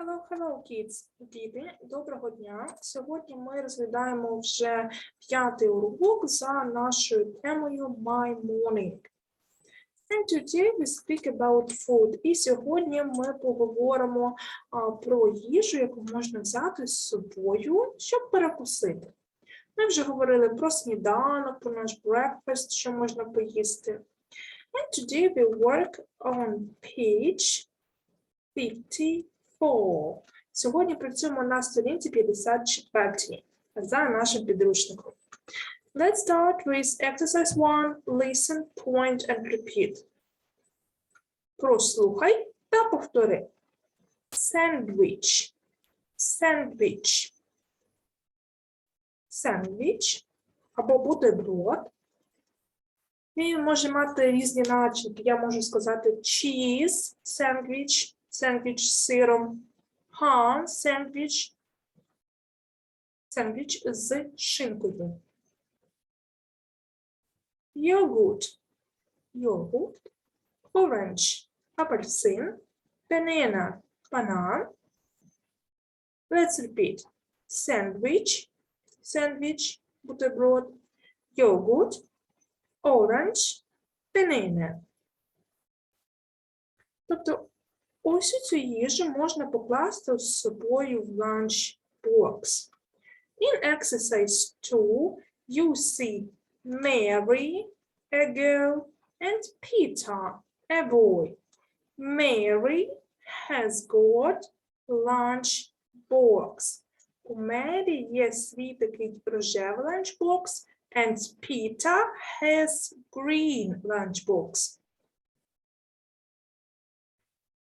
Hello, hello, kids. Діти, доброго дня. Сьогодні ми розглядаємо вже п'ятий урок за нашою темою My Morning. And today we speak about food. І сьогодні ми поговоримо а, про їжу, яку можна взяти з собою, щоб перекусити. Ми вже говорили про сніданок, про наш breakfast, що можна поїсти. And today we work on page 54. Сьогодні працюємо на сторінці 54 за нашим підручником. Let's start with exercise 1. Listen, point and repeat. Прослухай та повтори. Sandwich. Sandwich. Sandwich або бутерброд. Він може мати різні начинки. Я можу сказати cheese sandwich, сендвіч з сиром, ham сендвіч, сендвіч з шинкою. Йогурт, йогурт, orange, апельсин, banana, банан. Let's repeat. Sandwich, sandwich, бутерброд, йогурт, orange, banana. Тобто ось цю їжу можна покласти з собою в lunchbox. In exercise 2, you see Mary, a girl, and Peter, a boy. Mary has got lunch box. У Мері є свій такий рожевий lunchbox, and Peter has green lunchbox.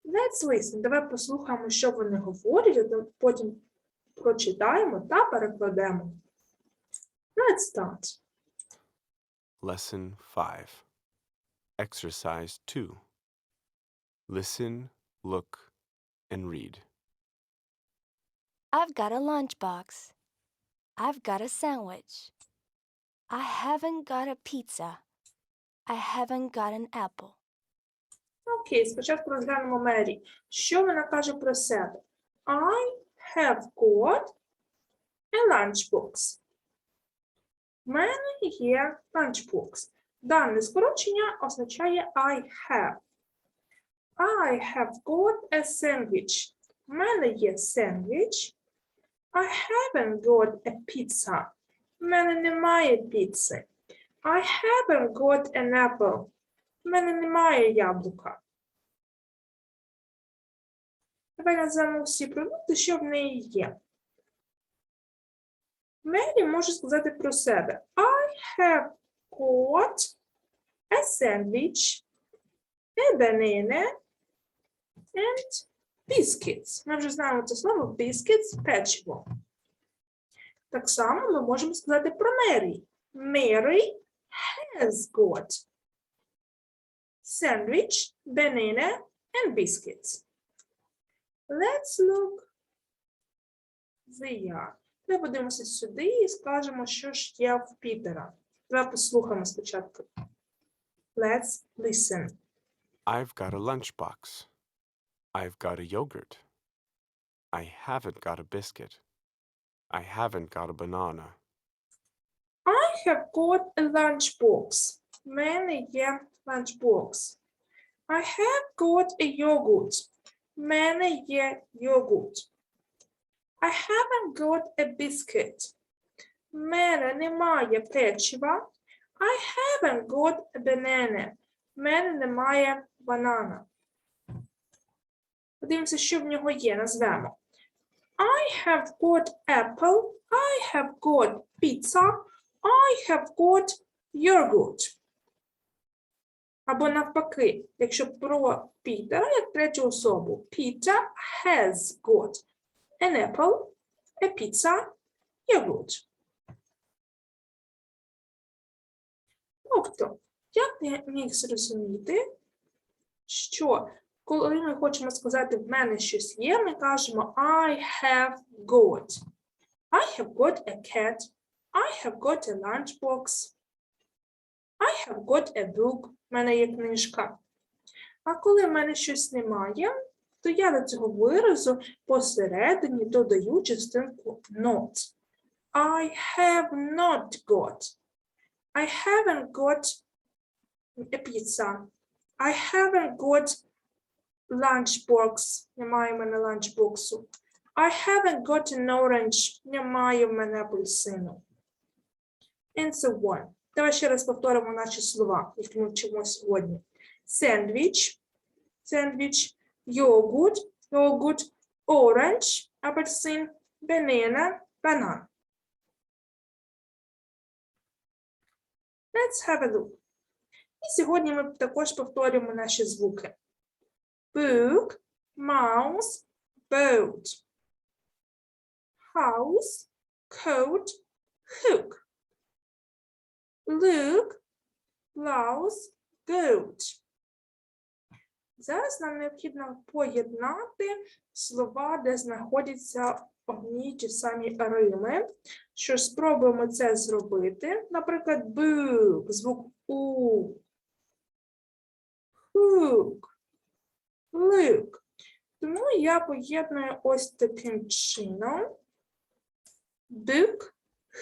Let's listen. Давай послухаємо, що вони говорять, а потім прочитаємо та перекладемо. Let's start. Lesson 5 Exercise 2 Listen, look, and read. I've got a lunchbox. I've got a sandwich. I haven't got a pizza. I haven't got an apple. Окей, спочатку розглянемо Мері. Що вона каже про себе? I have got a lunchbox. У мене є lunchbox. Дане скорочення означає I have. I have got a sandwich. У мене є сендвіч. I haven't got a pizza. У мене немає піци. I haven't got an apple. У мене немає яблука. Давай назвемо всі продукти, що в неї є. Мері може сказати про себе. I have got a sandwich, a banana and biscuits. Ми вже знаємо це слово biscuits – печиво. Так само ми можемо сказати про Мері. Mary has got sandwich, banana and biscuits. Let's look there. Ми подивимося сюди і скажемо, що ж є в Пітера. Давай послухаємо спочатку. Let's listen. I've got a lunchbox. I've got a yogurt. I haven't got a biscuit. I haven't got a banana. I have got a lunchbox. В мене є lunchbox. I have got a yogurt. В мене є йогурт. I haven't got a biscuit. В мене немає печива. I haven't got a banana. В мене немає банана. Подивимося, що в нього є. Назвемо. I have got apple. I have got pizza. I have got yogurt. Або навпаки, якщо про Пітера як третю особу. Peter has got an apple, a pizza, yogurt. Тобто, як ти міг зрозуміти, що коли ми хочемо сказати в мене щось є, ми кажемо I have got. I have got a cat. I have got a lunchbox. I have got a book. Мене є книжка. А коли в мене щось немає, то я до цього виразу посередині додаю частинку not. I have not got. I haven't got a pizza. I haven't got lunchbox. Немає в мене ланчбоксу. I haven't got an orange. Немає в мене апельсину. And so on. Давай ще раз повторимо наші слова, які ми вчимо сьогодні. Сендвіч, сендвіч, йогурт, йогурт, оранж, апельсин, банана, банан. Let's have a look. І сьогодні ми також повторюємо наші звуки. Book, mouse, boat. House, coat, hook. Look, blouse, goat. Зараз нам необхідно поєднати слова, де знаходяться одні ті самі рими. Що спробуємо це зробити. Наприклад, book, звук У. Hook, look. Тому я поєдную ось таким чином. Book,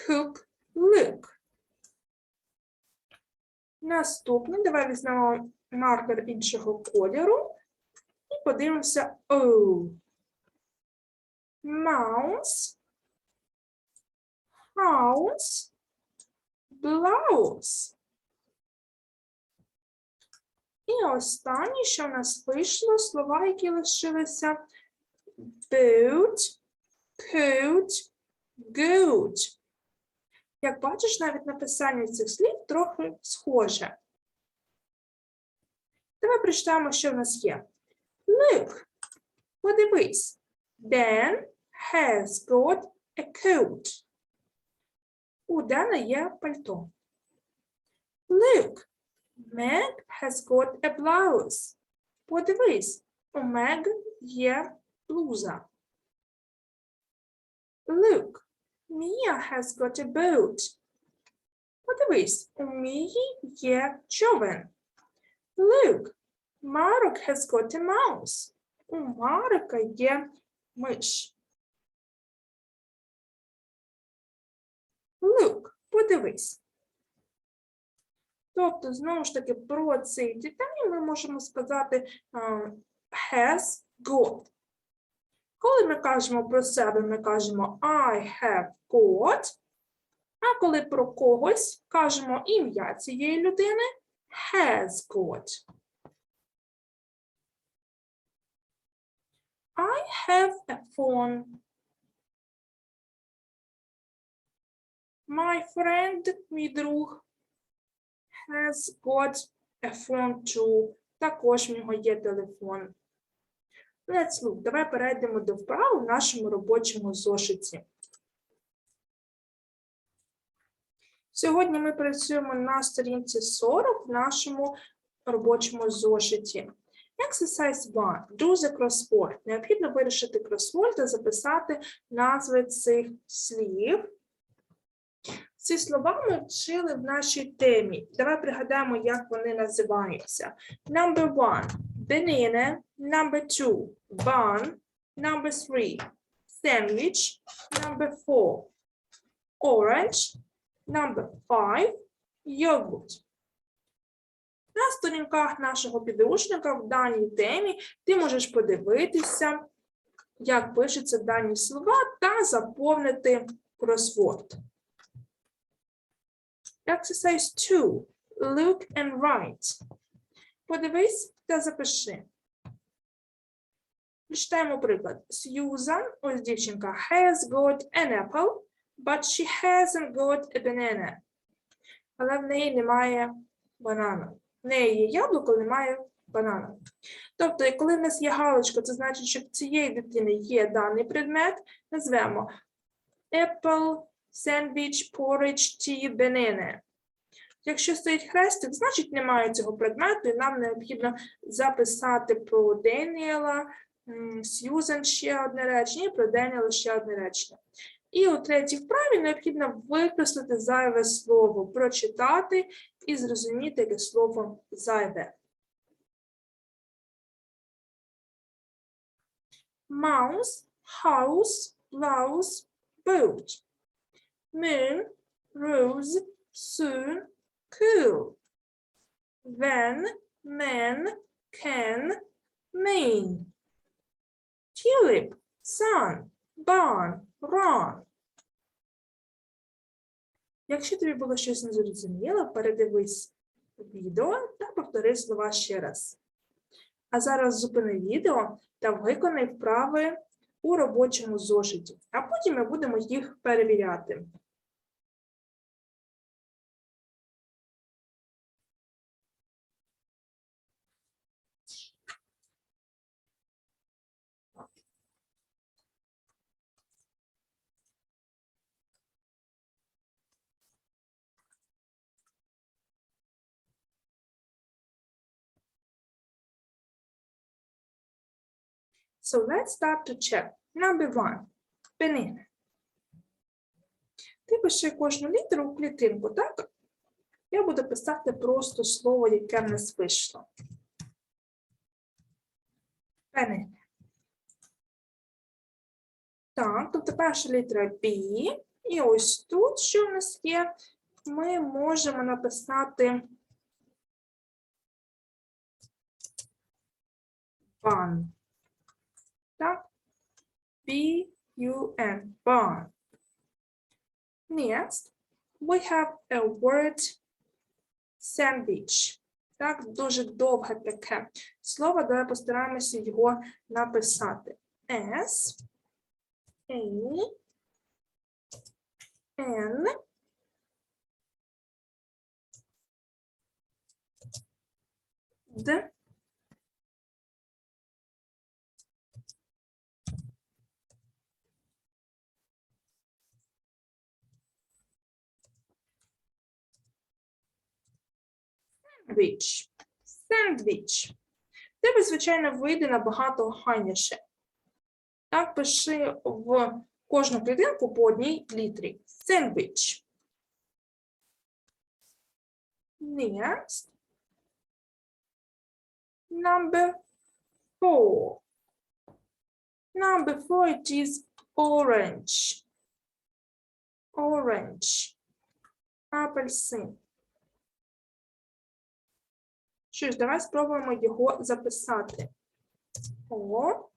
hook, look. Наступний, давай візьмемо маркер іншого кольору і подивимося O. Mouse, house, blouse. І останнє, що в нас вийшло, слова, які лишилися boat, coat, goat. Як бачиш, навіть написання цих слів трохи схоже. Давай прочитаємо, що в нас є. Look, подивись. Dan has got a coat. У Дана є пальто. Look, Meg has got a blouse. Подивись, у Meg є блуза. Look, Mia has got a boat. Подивись, у Мії є човен. Look, Mark has got a mouse. У Марка є миш. Look, подивись. Тобто, знову ж таки, про цей деталі ми можемо сказати has got. Коли ми кажемо про себе, ми кажемо I have got, а коли про когось кажемо ім'я цієї людини has got. I have a phone. My friend, мій друг, has got a phone too. Також в нього є телефон. Let's look. Давай перейдемо до вправи в нашому робочому зошиті. Сьогодні ми працюємо на сторінці 40 в нашому робочому зошиті. Exercise 1. Do the crossword. Необхідно вирішити кросворд та записати назви цих слів. Ці слова ми вчили в нашій темі. Давай пригадаємо, як вони називаються. Number one – banana. Number two – bun. Number three – sandwich. Number four – orange. Number five – yogurt. На сторінках нашого підручника в даній темі ти можеш подивитися, як пишуться дані слова та заповнити кросворд. Exercise 2. Look and write. Подивись та запиши. Читаємо приклад. Susan, ось дівчинка, has got an apple, but she hasn't got a banana. Але в неї немає банана. В неї є яблуко, немає банана. Тобто, коли в нас є галочка, це значить, що в цієї дитини є даний предмет, назвемо apple, sandwich, porridge, tea, banana. Якщо стоїть хрестик, значить немає цього предмету, і нам необхідно записати про Деніела, Сьюзен ще одне речення, і про Деніела ще одне речення. І у третій вправі необхідно викреслити зайве слово, прочитати і зрозуміти, яке слово зайве. mouse, house, blouse, boat. Moon, rose, soon, cool. When, man, can, mean. Tulip, sun, barn, run. Якщо тобі було щось незрозуміло, передивись відео та повтори слова ще раз. А зараз зупини відео та виконай вправи у робочому зошиті, а потім ми будемо їх перевіряти. So let's start to check. Number one. Banana. Ти пиши кожну літеру у клітинку, так? Я буду писати просто слово, яке в нас вийшло. Banana. Так, тобто перша літера B. І ось тут, що в нас є, ми можемо написати bun. Так? B-U-N, barn. Next, we have a word sandwich. Так, дуже довге таке слово, давай постараємося його написати. S, A, N, D, Sandwich. Sandwich. Тебе, звичайно, вийде набагато охайніше. Так, пиши в кожну клітинку по одній літрі. Sandwich. Next. Number four. Number four, it is orange. Orange. Апельсин. Що ж, давай спробуємо його записати. О.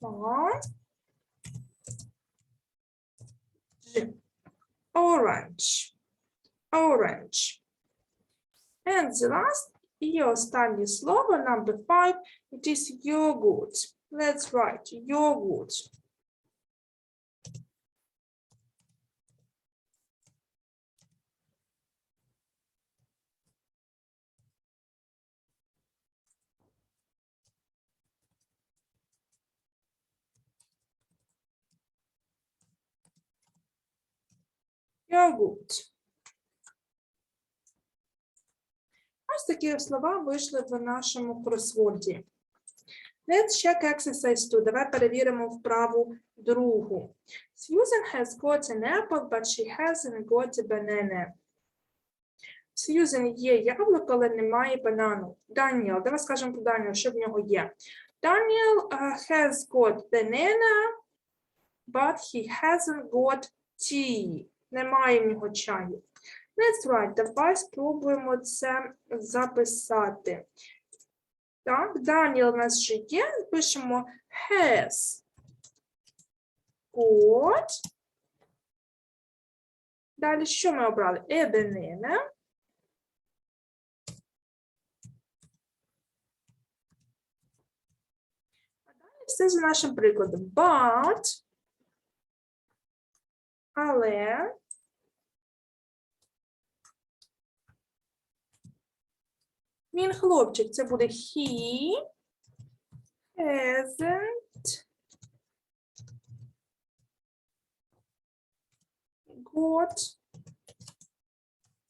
О. Orange. Orange. And the last і останнє слово, number five, it is yogurt. Let's write yogurt. Йогурт. Ось такі слова вийшли в нашому кросворді. Let's check exercise 2. Давай перевіримо вправу другу. Susan has got an apple, but she hasn't got a banana. Susan є яблуко, але немає банану. Даніел, давай скажемо про Даніел, що в нього є. Daniel uh, has got banana, but he hasn't got tea. Немає в нього чаю. Let's write. Давай спробуємо це записати. Так, Даніел у нас вже є. Пишемо has got. Далі що ми обрали? A. А далі все за нашим прикладом. But, але, Він хлопчик, це буде he hasn't got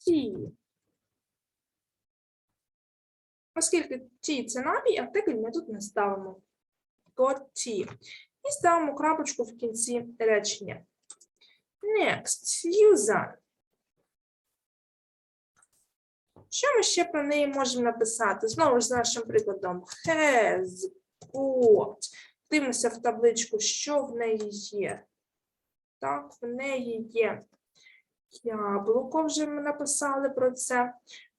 tea. Оскільки tea – це напій, артикль ми тут не ставимо. Got tea. І ставимо крапочку в кінці речення. Next, Susan. Що ми ще про неї можемо написати? Знову ж з нашим прикладом. Has got. Дивимося в табличку, що в неї є. Так, в неї є яблуко, вже ми написали про це.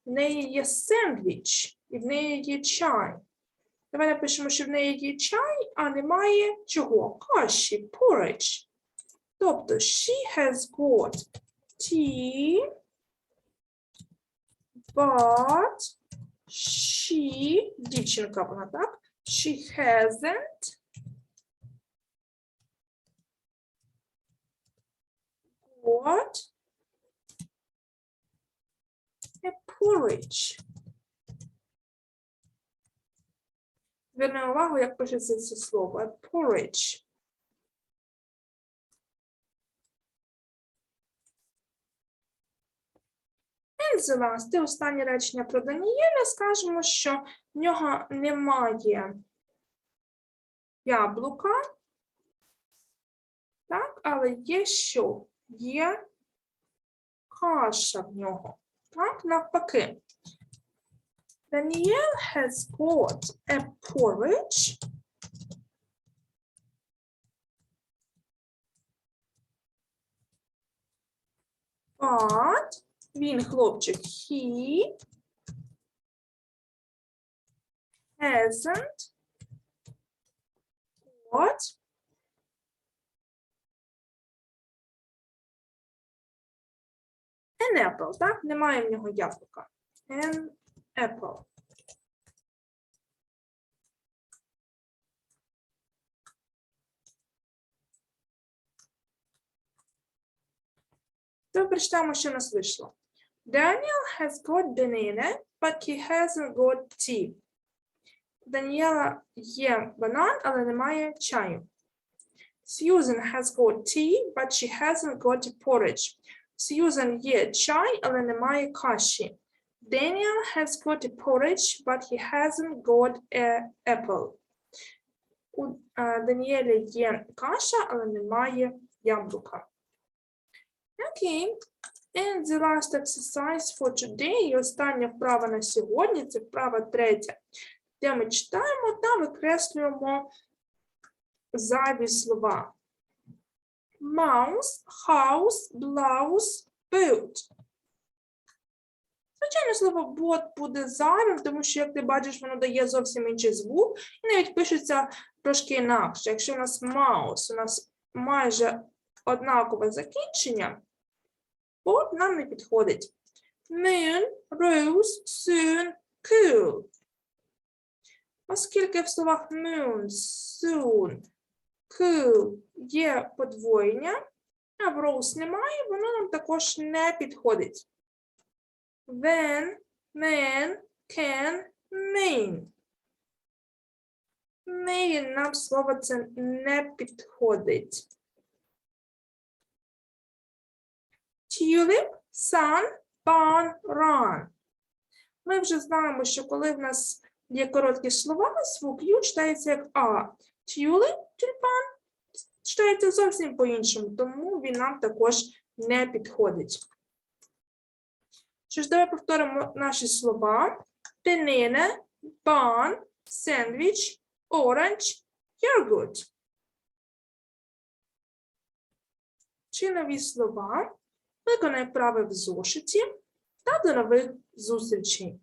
В неї є сендвіч і в неї є чай. Давай напишемо, що в неї є чай, а немає чого? Каші, porridge. Тобто, she has got tea, but she, дівчинка вона, так? She hasn't got a porridge. Зверни увагу, як пишеться це слово. A porridge. The last, і останнє речення про Даніеля скажемо, що в нього немає яблука, так, але є що? Є каша в нього. Так, навпаки. Daniel has got a porridge. But він хлопчик, he hasn't got an apple, так? Немає в нього яблука. An apple. То прочитаємо, що нас вийшло. Daniel has got banana, but he hasn't got tea. У Даніела є банан, але немає чаю. Susan has got tea, but she hasn't got porridge. Susan є чай, але немає каші. Daniel has got a porridge, but he hasn't got a apple. У е, Даніеля є каша, але немає яблука. Окей. And the last exercise for today, і остання вправа на сьогодні, це вправа третя, де ми читаємо та викреслюємо зайві слова. Mouse, house, blouse, boat. Звичайно, слово бот буде зайвим, тому що, як ти бачиш, воно дає зовсім інший звук, і навіть пишеться трошки інакше. Якщо у нас mouse, у нас майже однакове закінчення, бот нам не підходить. Moon, rose, soon, cool. Оскільки в словах moon, soon, cool є подвоєння, а в rose немає, воно нам також не підходить. When, man, can, mean. Mean нам слово це не підходить. Tulip, sun, barn, run. Ми вже знаємо, що коли в нас є короткі слова, звук Ю читається як А. Tulip, тюльпан читається зовсім по-іншому, тому він нам також не підходить. Що ж, давай повторимо наші слова. Banana, barn, sandwich, orange, yogurt. Чи нові слова? Виконай вправи в зошиті та до нових зустрічей.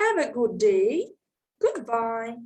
Have a good day. Goodbye.